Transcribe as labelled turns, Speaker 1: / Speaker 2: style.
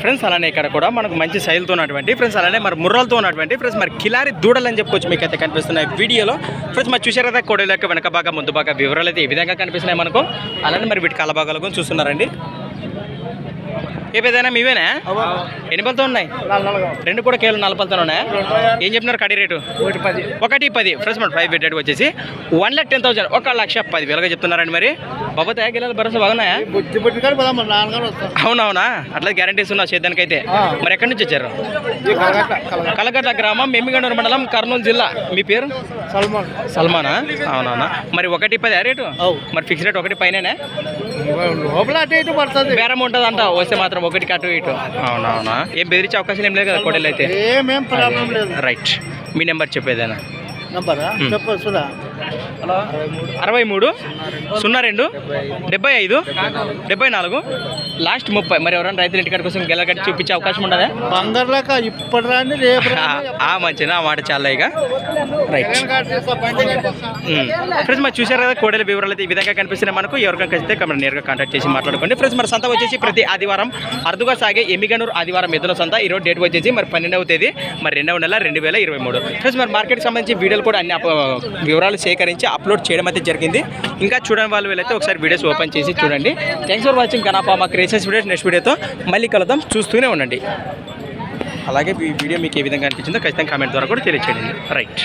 Speaker 1: Friends అలానే ఇక్కడ కూడా మనకు మంచి శైలితో ఉన్నటువంటి ఫ్రెండ్స్ అలానే మరి ముర్రలతో ఉన్నటువంటి ఫ్రెండ్స్ మరి కిలారి దూడలు అని చెప్పుకోవచ్చు మీకు అయితే కనిపిస్తున్నాయి వీడియోలో. ఫ్రెండ్స్ మరి చూసారు కదా కోడెల యొక్క వెనక భాగం ముందు భాగం వివరాలు అయితే ఈ విధంగా కనిపిస్తున్నాయి మనకు. అలానే మరి వీటి కాలభాగాలలో కూడా చూస్తున్నారండి. ఏ పెద్దనా మీవేనా ఎన్ని పళ్ళతో ఉన్నాయి? రెండు కూడా కేవలం నాలుగు పళ్ళతో ఉన్నాయా? ఏం చెప్తున్నారు కడి రేటు?
Speaker 2: ఒకటి పది.
Speaker 1: ఫ్రెండ్స్ మన ప్రైస్ రేట్ వచ్చేసి వన్ లాక్ టెన్ థౌసండ్. ఒక లక్ష పది వేలుగా చెప్తున్నారండి మరి. బాబా తయాగిలాలు భరోసా బాగున్నాయా? అవునవునా? అట్లా గ్యారంటీస్ ఉన్నా చేద్దానికైతే.
Speaker 2: ఆ.
Speaker 1: మరి ఎక్కడి నుంచి వచ్చారు? కలగట్ల గ్రామం మెమ్మిగండూరు మండలం కర్నూలు జిల్లా. మీ పేరు?
Speaker 2: సల్మాన్.
Speaker 1: సల్మానా? అవునవునా. మరి ఒకటి పది రేటు? మరి ఫిక్స్ రేట్ ఒకటి పైననే?
Speaker 2: లోపల అటు ఇటు పడుతుంది.
Speaker 1: బేరం ఉంటుంది అంట వస్తే మాత్రం ఒకటికి అటు ఇటు. అవునవునా. ఏం బెదిరించే అవకాశం ఏం లేదు కదా కోడలు అయితే
Speaker 2: ఏమేం ప్రాబ్లం లేదు.
Speaker 1: రైట్ మీ నెంబర్ చెప్పేదేనా?
Speaker 2: నంబరా.
Speaker 1: అరవై మూడు? సున్నా రెండు? డెబ్బై ఐదు? డెబ్బై నాలుగు? లాస్ట్ ముప్పై. మరి ఎవరైనా రైతులు ఇంటికాడ కోసం గెలగట్టి చూపించే అవకాశం ఉండదా?
Speaker 2: లెక్క ఇప్పుడు రాని రేపు
Speaker 1: ఆ మంచిగా ఆ మాట చాలా ఇక. రైట్. ఫ్రెండ్స్ మరి చూసారు కదా కోడెల వివరాలు అయితే ఈ విధంగా కనిపిస్తున్నాయి మనకు. ఎవరికైనా కలిస్తే కమర్ నేరుగా కాంటాక్ట్ చేసి మాట్లాడుకోండి. ఫ్రెండ్స్ మరి సంత వచ్చేసి ప్రతి ఆదివారం అరుదుగా సాగే ఎమ్మిగనూరు ఆదివారం ఎద్దుల సంత. ఈ రోజు డేట్ వచ్చేసి మరి పన్నెండవ తేదీ మరి రెండవ నెల రెండు వేల ఇరవై మూడు. ఫ్రెండ్స్ మరి మార్కెట్కి సంబంధించి వీడియోలు కూడా అన్ని వివరాలు సేకరించి అప్లోడ్ చేయడం అయితే జరిగింది. ఇంకా చూడని వాళ్ళు వీళ్ళైతే ఒకసారి వీడియోస్ ఓపెన్ చేసి చూడండి. థ్యాంక్స్ ఫర్ వాచింగ్ కనాపా మా క్రేసెస్ వీడియోస్ నెక్స్ట్ వీడియోతో మళ్ళీ కలుద్దాం. చూస్తూనే ఉండండి. అలాగే ఈ వీడియో మీకు ఏ విధంగా అనిపించిందో ఖచ్చితంగా కామెంట్ ద్వారా కూడా తెలియచేయండి. రైట్